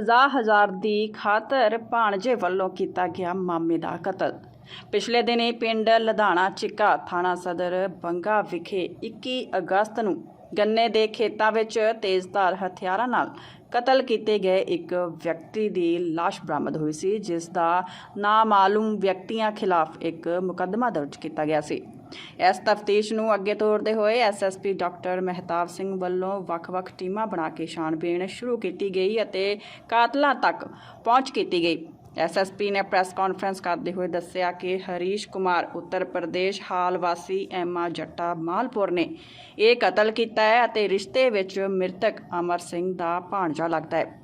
50000 ਦੀ ਖਾਤਰ ਭਾਣਜੇ ਵੱਲੋਂ ਕੀਤਾ ਗਿਆ ਮਾਮੇ ਦਾ ਕਤਲ। ਪਿਛਲੇ ਦਿਨੀ ਪਿੰਡ ਲਧਾਣਾ ਚਿੱਕਾ ਥਾਣਾ ਸਦਰ ਬੰਗਾ ਵਿਖੇ 21 ਅਗਸਤ ਨੂੰ ਗੰਨੇ ਦੇ ਖੇਤਾਂ ਵਿੱਚ ਤੇਜ਼ਧਾਰ ਹਥਿਆਰਾਂ ਨਾਲ ਕਤਲ ਕੀਤੇ ਗਏ ਇੱਕ ਵਿਅਕਤੀ ਦੀ ਲਾਸ਼ ਬਰਾਮਦ ਹੋਈ ਸੀ, ਜਿਸ ਦਾ ਨਾਮਾਲੂਮ ਵਿਅਕਤੀਆਂ ਖਿਲਾਫ ਇੱਕ ਮੁਕੱਦਮਾ ਦਰਜ ਕੀਤਾ ਗਿਆ ਸੀ। ਇਸ ਤਫਤੀਸ਼ ਨੂੰ ਅੱਗੇ ਤੋਰਦੇ ਹੋਏ ਐਸਐਸਪੀ ਡਾਕਟਰ ਮਹਿਤਾਬ ਸਿੰਘ ਵੱਲੋਂ ਵੱਖ-ਵੱਖ ਟੀਮਾਂ ਬਣਾ ਕੇ ਛਾਣਬੀਣ ਸ਼ੁਰੂ ਕੀਤੀ ਗਈ ਅਤੇ ਕਾਤਲਾਂ ਤੱਕ ਪਹੁੰਚ ਕੀਤੀ ਗਈ। ਐਸਐਸਪੀ ਨੇ ਪ੍ਰੈਸ ਕਾਨਫਰੰਸ ਕਰਦੇ ਹੋਏ ਦੱਸਿਆ ਕਿ ਹਰੀਸ਼ ਕੁਮਾਰ ਉੱਤਰ ਪ੍ਰਦੇਸ਼, ਹਾਲ ਵਾਸੀ ਐਮਾ ਜੱਟਾ ਮਾਲਪੁਰ ਨੇ ਇਹ ਕਤਲ ਕੀਤਾ ਹੈ ਅਤੇ ਰਿਸ਼ਤੇ ਵਿੱਚ ਮ੍ਰਿਤਕ ਅਮਰ ਸਿੰਘ ਦਾ ਭਾਣਜਾ ਲੱਗਦਾ ਹੈ।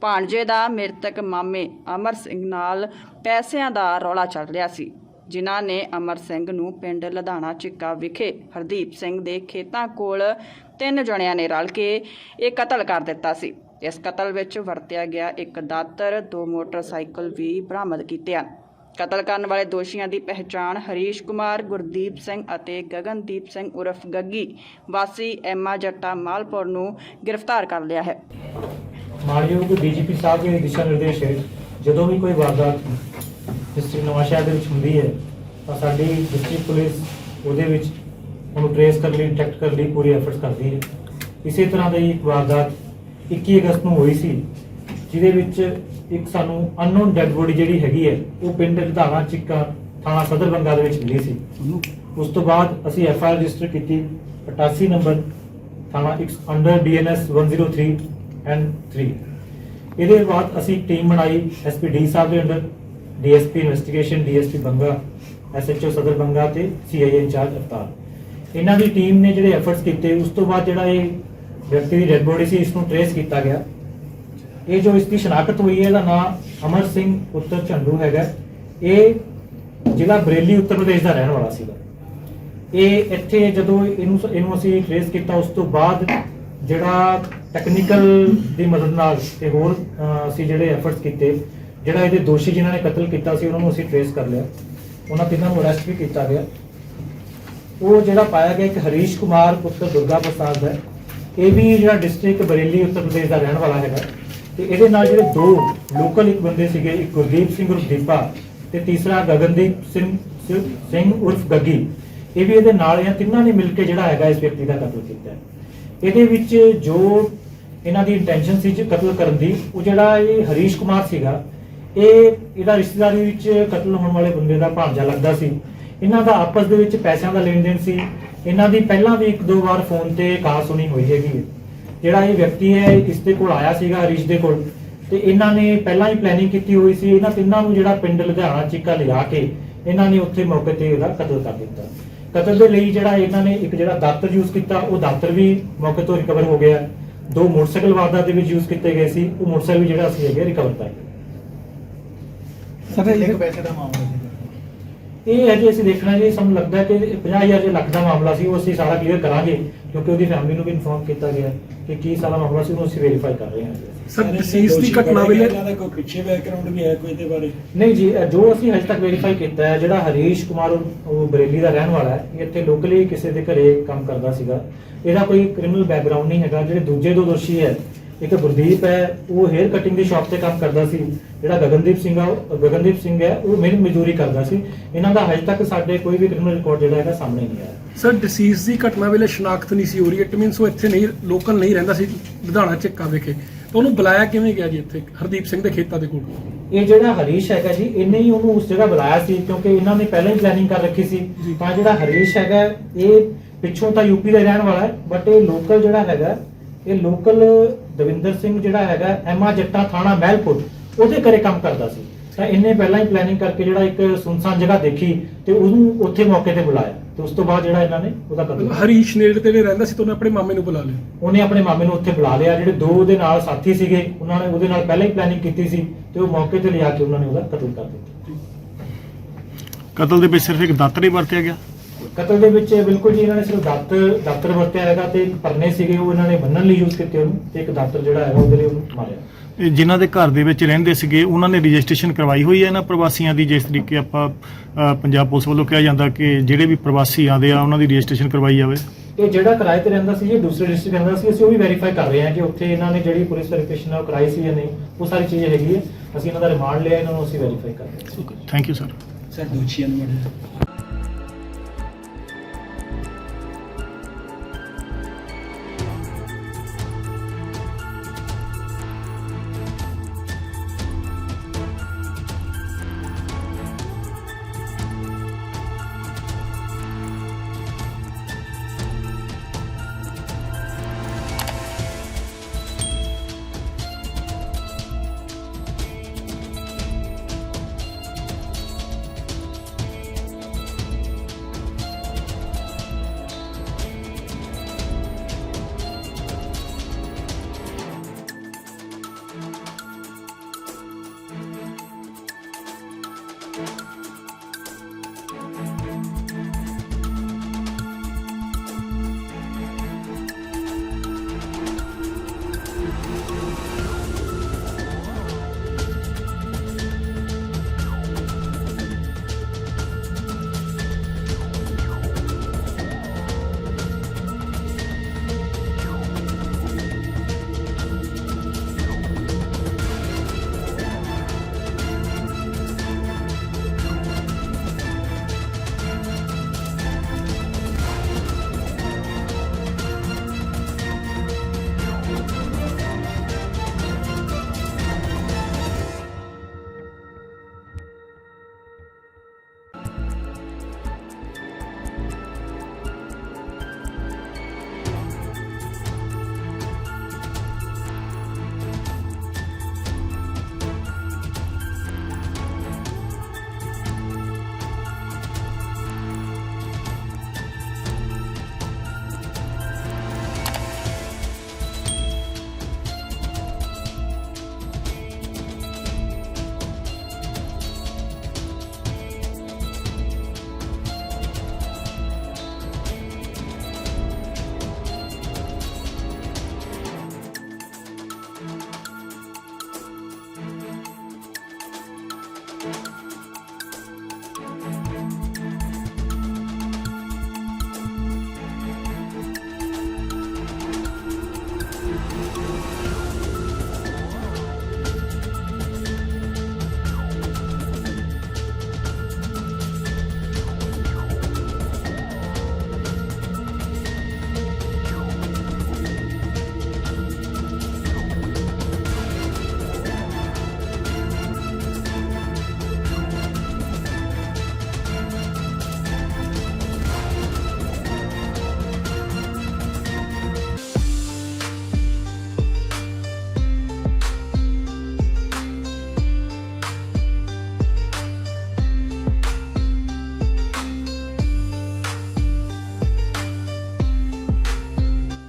ਭਾਣਜੇ ਦਾ ਮ੍ਰਿਤਕ ਮਾਮੇ ਅਮਰ ਸਿੰਘ ਨਾਲ ਪੈਸਿਆਂ ਦਾ ਰੌਲਾ ਚੱਲ ਰਿਹਾ ਸੀ। ਜਿਨ੍ਹਾਂ ਨੇ ਅਮਰ ਸਿੰਘ ਨੂੰ ਪਿੰਡ ਲਧਾਣਾ ਚਿੱਕਾ ਵਿਖੇ ਹਰਦੀਪ ਸਿੰਘ ਦੇ ਖੇਤਾਂ ਕੋਲ ਤਿੰਨ ਜਣਿਆਂ ਨੇ ਰਲ ਕੇ ਇਹ ਕਤਲ ਕਰ ਦਿੱਤਾ ਸੀ। ਇਸ ਕਤਲ ਵਿੱਚ ਵਰਤਿਆ ਗਿਆ ਇੱਕ ਦਾਤਰ, ਦੋ ਮੋਟਰਸਾਈਕਲ ਵੀ ਬਰਾਮਦ ਕੀਤੇ ਹਨ। ਕਤਲ ਕਰਨ ਵਾਲੇ ਦੋਸ਼ੀਆਂ ਦੀ ਪਹਿਚਾਣ ਹਰੀਸ਼ ਕੁਮਾਰ, ਗੁਰਦੀਪ ਸਿੰਘ ਅਤੇ ਗਗਨਦੀਪ ਸਿੰਘ ਉਰਫ ਗੱਗੀ। ਵਾਸੀ ਐਮਾ ਜੱਟਾ ਮਾਲਪੁਰ ਨੂੰ ਗ੍ਰਿਫਤਾਰ ਕਰ ਲਿਆ ਹੈ। ਮਾਨਯੋਗ ਡੀਜੀਪੀ ਸਾਹਿਬ ਦੇ ਦਿਸ਼ਾ ਨਿਰਦੇਸ਼ ਹੇਠ ਜਦੋਂ ਵੀ ਕੋਈ ਵਾਰਦਾਤ ਡਿਸਟ੍ਰਿਕਟ ਨਵਾਂਸ਼ਹਿਰ ਦੇ ਵਿੱਚ ਹੁੰਦੀ ਹੈ, ਤਾਂ ਸਾਡੀ ਡਿਸਟ੍ਰਿਕਟ ਪੁਲਿਸ ਉਹਦੇ ਵਿੱਚ ਉਹਨੂੰ ਟ੍ਰੇਸ ਕਰਨ ਲਈ ਡਿਟੈਕਟ ਕਰਨ ਲਈ ਪੂਰੀ ਐਫਰਟਸ ਕਰਦੀ ਹੈ। ਇਸੇ ਤਰ੍ਹਾਂ ਦੀ ਇੱਕ ਵਾਰਦਾਤ 21 ਅਗਸਤ ਨੂੰ ਹੋਈ ਸੀ, ਜਿਹਦੇ ਵਿੱਚ ਇੱਕ ਸਾਨੂੰ ਅਨਨੋਨ ਡੈਡ ਬੋਡੀ ਜਿਹੜੀ ਹੈਗੀ ਹੈ, ਉਹ ਪਿੰਡ ਲਧਾਣਾ ਚਿੱਕਾ ਥਾਣਾ ਸਦਰ ਬੰਗਾ ਦੇ ਵਿੱਚ ਮਿਲੀ ਸੀ। ਉਸ ਤੋਂ ਬਾਅਦ ਅਸੀਂ ਐਫ ਆਈ ਆਰ ਰਜਿਸਟਰ ਕੀਤੀ 88 ਨੰਬਰ ਥਾਣਾ ਇੱਕ ਅੰਡਰ ਡੀਐਨਐਸ 103 ਐਂਡ 3 ਇਹਦੇ ਬਾਅਦ ਅਸੀਂ ਟੀਮ ਬਣਾਈ ਐਸਪੀ ਡੀ ਸਾਹਿਬ ਦੇ under DSP investigation, DSP Banga, SHO ਸਦਰ ਬੰਗਾ ਤੇ ਸੀਆਈਏ ਇੰਚਾਰਜ ਅਵਤਾਰ। ਇਹਨਾਂ ਦੀ ਟੀਮ ਨੇ ਜਿਹੜੇ ਐਫਰਟਸ ਕੀਤੇ, ਉਸ ਤੋਂ ਬਾਅਦ ਜਿਹੜਾ ਇਹ ਵਿਅਕਤੀ ਦੀ ਡੈਡ ਬੋਡੀ ਸੀ ਇਸ ਨੂੰ ਟ੍ਰੇਸ ਕੀਤਾ ਗਿਆ। ਇਹ ਜੋ ਇਸ ਦੀ ਸ਼ਨਾਖਤ ਹੋਈ ਹੈ, ਇਹਦਾ ਨਾਮ ਅਮਰ ਸਿੰਘ ਪੁੱਤਰ ਝੰਡੂ ਹੈਗਾ। ਇਹ ਜ਼ਿਲ੍ਹਾ ਬਰੇਲੀ, ਉੱਤਰ ਪ੍ਰਦੇਸ਼ ਦਾ ਰਹਿਣ ਵਾਲਾ ਸੀਗਾ। ਇਹ ਇੱਥੇ ਜਦੋਂ ਇਹਨੂੰ ਇਹਨੂੰ ਅਸੀਂ ਟ੍ਰੇਸ ਕੀਤਾ, ਉਸ ਤੋਂ ਬਾਅਦ ਜਿਹੜਾ ਟੈਕਨੀਕਲ ਦੀ ਮਦਦ ਨਾਲ ਤੇ ਹੋਰ ਅਸੀਂ ਜਿਹੜੇ ਐਫਰਟਸ ਕੀਤੇ ਜਿਹੜਾ ਇਹਦੇ ਦੋਸ਼ੀ ਜਿਨ੍ਹਾਂ ਨੇ ਕਤਲ ਕੀਤਾ ਸੀ, ਉਹਨਾਂ ਨੂੰ ਅਸੀਂ ਟ੍ਰੇਸ ਕਰ ਲਿਆ। ਉਹਨਾਂ ਤਿੰਨਾਂ ਨੂੰ ਅਰੈਸਟ ਵੀ ਕੀਤਾ ਗਿਆ। ਉਹ ਜਿਹੜਾ ਪਾਇਆ ਗਿਆ ਇੱਕ ਹਰੀਸ਼ ਕੁਮਾਰ ਪੁੱਤਰ ਦੁਰਗਾ ਪ੍ਰਸਾਦ ਹੈ। ਇਹ ਵੀ ਜਿਹੜਾ ਡਿਸਟ੍ਰਿਕਟ ਬਰੇਲੀ, ਉੱਤਰ ਪ੍ਰਦੇਸ਼ ਦਾ ਰਹਿਣ ਵਾਲਾ ਹੈਗਾ। ਤੇ ਇਹਦੇ ਨਾਲ ਜਿਹੜੇ ਦੋ ਲੋਕਲ ਇੱਕ ਬੰਦੇ ਸੀਗੇ, ਇੱਕ ਗੁਰਦੀਪ ਸਿੰਘ ਉਰਫ ਦੀਪਾ ਤੇ ਤੀਸਰਾ ਗਗਨਦੀਪ ਸਿੰਘ, ਸਿੰਘ- ਉਰਫ ਗੱਗੀ। ਇਹ ਵੀ ਇਹਦੇ ਨਾਲ ਇਹ ਤਿੰਨਾਂ ਨੇ ਮਿਲ ਕੇ ਜਿਹੜਾ ਹੈਗਾ ਇਸ ਵਿਅਕਤੀ ਦਾ ਕਤਲ ਕੀਤਾ ਹੈ। ਇਹਦੇ ਵਿੱਚ ਜੋ ਇਹਨਾਂ ਦੀ ਇੰਟੈਂਸ਼ਨ ਸੀ ਜੀ ਕਤਲ ਕਰਨ ਦੀ, ਉਹ ਜਿਹੜਾ ਇਹ ਹਰੀਸ਼ ਕੁਮਾਰ ਸੀਗਾ ਇਹ ਇਹਦਾ ਰਿਸ਼ਤੇਦਾਰੀ ਵਿੱਚ ਕਤਲ ਹੋਣ ਵਾਲੇ ਬੰਦੇ ਦਾ ਭਾਂਜਾ ਲੱਗਦਾ ਸੀ। ਇਹਨਾਂ ਦਾ ਆਪਸ ਦੇ ਵਿੱਚ ਪੈਸਿਆਂ ਦਾ ਲੈਣ ਦੇਣ ਸੀ। ਇਹਨਾਂ ਦੀ ਪਹਿਲਾਂ ਵੀ ਇੱਕ ਦੋ ਵਾਰ ਫੋਨ ਤੇ ਕਾਰ ਸੁਣੀ ਹੋਈ ਹੈਗੀ ਜਿਹੜਾ ਇਹ ਵਿਅਕਤੀ ਹੈ, ਇਸ ਦੇ ਕੋਲ ਆਇਆ ਸੀਗਾ, ਹਰੀਸ਼ ਦੇ ਕੋਲ। ਤੇ ਇਹਨਾਂ ਨੇ ਪਹਿਲਾਂ ਹੀ ਪਲੈਨਿੰਗ ਕੀਤੀ ਹੋਈ ਸੀ। ਇਹਨਾਂ ਤਿੰਨਾਂ ਨੂੰ ਜਿਹੜਾ ਪਿੰਡ ਲੁਧਿਆਣਾ ਚਿੱਕਾ ਲਿਆ ਕੇ ਇਹਨਾਂ ਨੇ ਉੱਥੇ ਮੌਕੇ ਤੇ ਉਹਦਾ ਕਤਲ ਕਰ ਦਿੱਤਾ। ਕਤਲ ਦੇ ਲਈ ਜਿਹੜਾ ਇਹਨਾਂ ਨੇ ਇੱਕ ਜਿਹੜਾ ਦਾਤਰ ਯੂਜ਼ ਕੀਤਾ, ਉਹ ਦਾਤਰ ਵੀ ਮੌਕੇ ਤੋਂ ਰਿਕਵਰ ਹੋ ਗਿਆ। ਦੋ ਮੋਟਰਸਾਈਕਲ ਵਾਰਦਾਤ ਦੇ ਵਿੱਚ ਯੂਜ਼ ਕੀਤੇ ਗਏ ਸੀ। ਉਹ ਮੋਟਰਸਾਈਕਲ ਵੀ ਜਿਹੜਾ ਅਸੀਂ ਹੈਗੇ ਰਿਕਵਰ ਕਰ ਲਿਆ। ਸਰ ਕਿੰਨੇ ਇਹ ਕੁ ਪੈਸੇ ਦਾ ਮਾਮਲਾ ਸੀ। ਇਹ ਅਜੇ ਅਸੀਂ ਦੇਖਣਾ ਜੀ ਸਾਨੂੰ ਲੱਗਦਾ ਕਿ 50000 ਦੇ ਲੱਖ ਦਾ ਮਾਮਲਾ ਸੀ ਉਹ ਅਸੀਂ ਸਾਰਾ ਕਲੀਅਰ ਕਰਾਂਗੇ ਕਿਉਂਕਿ ਉਹਦੀ ਫੈਮਿਲੀ ਨੂੰ ਵੀ ਇਨਫੋਰਮ ਕੀਤਾ ਗਿਆ ਕਿ ਕੀ ਸਾਰਾ ਮਾਮਲਾ ਸੀ ਉਹਨੂੰ ਅਸੀਂ ਵੈਰੀਫਾਈ ਕਰ ਰਹੇ ਹਾਂ ਜੀ। ਸਰ ਡਿਸੀਜ਼ ਦੀ ਘਟਨਾ ਵੇਲੇ ਇਹਨਾਂ ਦਾ ਕੋਈ ਪਿੱਛੇ ਬੈਕਗ੍ਰਾਉਂਡ ਵੀ ਹੈ ਕੋਈ ਇਹਦੇ ਬਾਰੇ? ਨਹੀਂ ਜੀ ਅ, ਜੋ ਅਸੀਂ ਹਜੇ ਤੱਕ ਵੈਰੀਫਾਈ ਕੀਤਾ ਹੈ ਜਿਹੜਾ ਹਰੀਸ਼ ਕੁਮਾਰ ਉਹ ਉਹ ਬਰੇਲੀ ਦਾ ਰਹਿਣ ਵਾਲਾ ਹੈ ਇਹ ਇੱਥੇ ਲੋਕਲੀ ਕਿਸੇ ਦੇ ਘਰੇ ਕੰਮ ਕਰਦਾ ਸੀਗਾ। ਇਹਦਾ ਕੋਈ ਕ੍ਰਿਮੀਨਲ ਬੈਕਗ੍ਰਾਉਂਡ ਨਹੀਂ ਹੈਗਾ ਜਿਹੜੇ ਦੂਜੇ ਦੋ ਦੋਸ਼ੀ ਹੈ ਇੱਕ ਗੁਰਦੀਪ ਹੈ ਉਹ ਹੇਅਰ ਕਟਿੰਗ ਦੀ ਸ਼ਾਪ ਤੇ ਕੰਮ ਕਰਦਾ ਸੀ। ਜਿਹੜਾ ਗਗਨਦੀਪ ਸਿੰਘ ਆ ਉਹ- ਗਗਨਦੀਪ ਸਿੰਘ ਹੈ ਉਹ ਮਿਹਨਤ ਮਜ਼ਦੂਰੀ ਕਰਦਾ ਸੀ। ਇਹਨਾਂ ਦਾ ਹਜੇ ਤੱਕ ਸਾਡੇ ਕੋਈ ਵੀ ਕ੍ਰਿਮੀਨਲ ਰਿਕਾਰਡ ਜਿਹੜਾ ਹੈਗਾ ਸਾਹਮਣੇ ਨਹੀਂ ਆਇਆ। ਸਰ ਡਿਸੀਜ਼ ਦੀ ਘਟਨਾ ਵੇਲੇ ਸ਼ਨਾਖਤ ਨਹੀਂ ਸੀ ਹੋ ਰਹੀ। ਇਟ ਮੀਨਸ ਉਹ ਇੱਥੇ ਨਹੀਂ ਲੋਕਲ ਨਹੀਂ ਰਹਿੰਦਾ ਸੀ ਲੁਧਿਆਣਾ ਚੱਕਾ ਵਿਖੇ। ਤਾਂ ਉਹਨੂੰ ਬੁਲਾਇਆ ਕਿਵੇਂ ਗਿਆ ਜੀ ਇੱਥੇ ਹਰਦੀਪ ਸਿੰਘ ਦੇ ਖੇਤਾਂ ਦੇ ਕੋਲ? ਇਹ ਜਿਹੜਾ ਹਰੀਸ਼ ਹੈਗਾ ਜੀ ਇਹਨੇ ਹੀ ਉਹਨੂੰ ਉਸ ਜਗ੍ਹਾ ਬੁਲਾਇਆ ਸੀ ਕਿਉਂਕਿ ਇਹਨਾਂ ਨੇ ਪਹਿਲਾਂ ਹੀ ਪਲੈਨਿੰਗ ਕਰ ਰੱਖੀ ਸੀ। ਜੀ। ਤਾਂ ਜਿਹੜਾ ਹਰੀਸ਼ ਹੈਗਾ ਇਹ ਪਿੱਛੋਂ ਤਾਂ ਯੂਪੀ ਦਾ ਹੀ ਰਹਿਣ ਵਾਲਾ ਹੈ ਬਟ ਇਹ ਲੋਕਲ ਜਿਹੜਾ ਹੈਗਾ ਇਹ ਲੋਕਲ ਦਵਿੰਦਰ ਸਿੰਘ ਜਿਹੜਾ ਹੈਗਾ ਐਮਾ ਜੱਟਾ ਥਾਣਾ ਮਹਿਲਪੁਰ ਉਹਦੇ ਘਰੇ ਕੰਮ ਕਰਦਾ ਸੀ। ਤਾਂ ਇਹਨੇ ਪਹਿਲਾਂ ਹੀ ਪਲੈਨਿੰਗ ਕਰਕੇ ਜਿਹੜਾ ਇੱਕ ਸੁਨਸਾਨ ਜਗ੍ਹਾ ਦੇਖੀ ਤੇ ਉਹਨੂੰ ਉੱਥੇ ਮੌਕੇ ਤੇ ਬੁਲਾਇਆ। ਤੇ ਉਸ ਤੋਂ ਬਾਅਦ ਜਿਹੜਾ ਇਹਨਾਂ ਨੇ ਉਹਦਾ ਕਤਲ ਕੀਤਾ। ਹਰੀਸ਼ ਨੇੜੇ ਤੇ ਰਹਿੰਦਾ ਸੀ ਤਾਂ ਉਹਨੇ ਆਪਣੇ ਮਾਮੇ ਨੂੰ ਬੁਲਾ ਲਿਆ। ਉਹਨੇ ਆਪਣੇ ਮਾਮੇ ਨੂੰ ਉੱਥੇ ਬੁਲਾ ਲਿਆ। ਜਿਹੜੇ ਦੋ ਉਹਦੇ ਨਾਲ ਸਾਥੀ ਸੀਗੇ ਉਹਨਾਂ ਨੇ ਉਹਦੇ ਨਾਲ ਪਹਿਲਾਂ ਹੀ ਪਲੈਨਿੰਗ ਕੀਤੀ ਸੀ ਤੇ ਉਹ ਮੌਕੇ ਤੇ ਲਿਆ ਕੇ ਉਹਨਾਂ ਨੇ ਉਹਦਾ ਕਤਲ ਕਰ ਦਿੱਤਾ। ਕਤਲ ਦੇ ਵਿੱਚ ਸਿਰਫ ਇੱਕ ਦਾਤਰ ਹੀ ਵਰਤਿਆ ਗਿਆ। ਕਤਲ ਦੇ ਵਿੱਚ ਬਿਲਕੁਲ ਜੀ ਇਹਨਾਂ ਨੇ ਸਿਰਫ ਦਾਤਰ ਦਾਤਰ ਵਰਤਿਆ ਹੈਗਾ ਤੇ ਇੱਕ ਪਰਨੇ ਸੀਗੇ ਉਹ ਇਹਨਾਂ ਨੇ ਬੰਨਣ ਲਈ ਯੂਜ਼ ਕੀਤੇ ਉਹਨੂੰ ਤੇ ਇੱਕ ਦਾਤਰ ਜਿਹੜਾ ਹੈਗਾ ਉਹਦੇ ਲਈ ਉਹਨੂੰ ਮਾਰਿਆ। ਇਹ ਜਿਨ੍ਹਾਂ ਦੇ ਘਰ ਦੇ ਵਿੱਚ ਰਹਿੰਦੇ ਸੀਗੇ ਉਹਨਾਂ ਨੇ ਰਜਿਸਟ੍ਰੇਸ਼ਨ ਕਰਵਾਈ ਹੋਈ ਹੈ ਇਹਨਾਂ ਪ੍ਰਵਾਸੀਆਂ ਦੀ ਜਿਸ ਤਰੀਕੇ ਆਪਾਂ ਅ, ਪੰਜਾਬ ਪੁਲਿਸ ਵੱਲੋਂ ਕਿਹਾ ਜਾਂਦਾ ਕਿ ਜਿਹੜੇ ਵੀ ਪ੍ਰਵਾਸੀ ਆਉਂਦੇ ਆ ਉਹਨਾਂ ਦੀ ਰਜਿਸਟ੍ਰੇਸ਼ਨ ਕਰਵਾਈ ਜਾਵੇ। ਤੇ ਜਿਹੜਾ ਕਿਰਾਏ ਤੇ ਰਹਿੰਦਾ ਸੀ ਜੀ ਦੂਸਰੇ ਡਿਸਟ੍ਰਿਕਟ ਰਹਿੰਦਾ ਸੀ ਅਸੀਂ ਉਹ ਵੀ ਵੈਰੀਫਾਈ ਕਰ ਰਹੇ ਹਾਂ ਕਿ ਉੱਥੇ ਇਹਨਾਂ ਨੇ ਜਿਹੜੀ ਪੁਲਿਸ ਵੈਰੀਫਿਕੇਸ਼ਨ ਹੈ ਉਹ ਕਰਾਈ ਸੀ ਜਾਂ ਨਹੀਂ ਉਹ ਸਾਰੀ ਚੀਜ਼ ਹੈਗੀ ਹੈ। ਅਸੀਂ ਇਹਨਾਂ ਦਾ ਰਿਮਾਂਡ ਲਿਆ ਇਹਨਾਂ ਨੂੰ ਅਸੀਂ ਵੈਰੀਫਾਈ ਕਰ ਰਹੇ ਹਾਂ। ਥੈਂਕ ਯੂ ਸਰ ਸਰ ਦੋਸ਼ੀਆਂ ਨੂੰ ਮੜੇ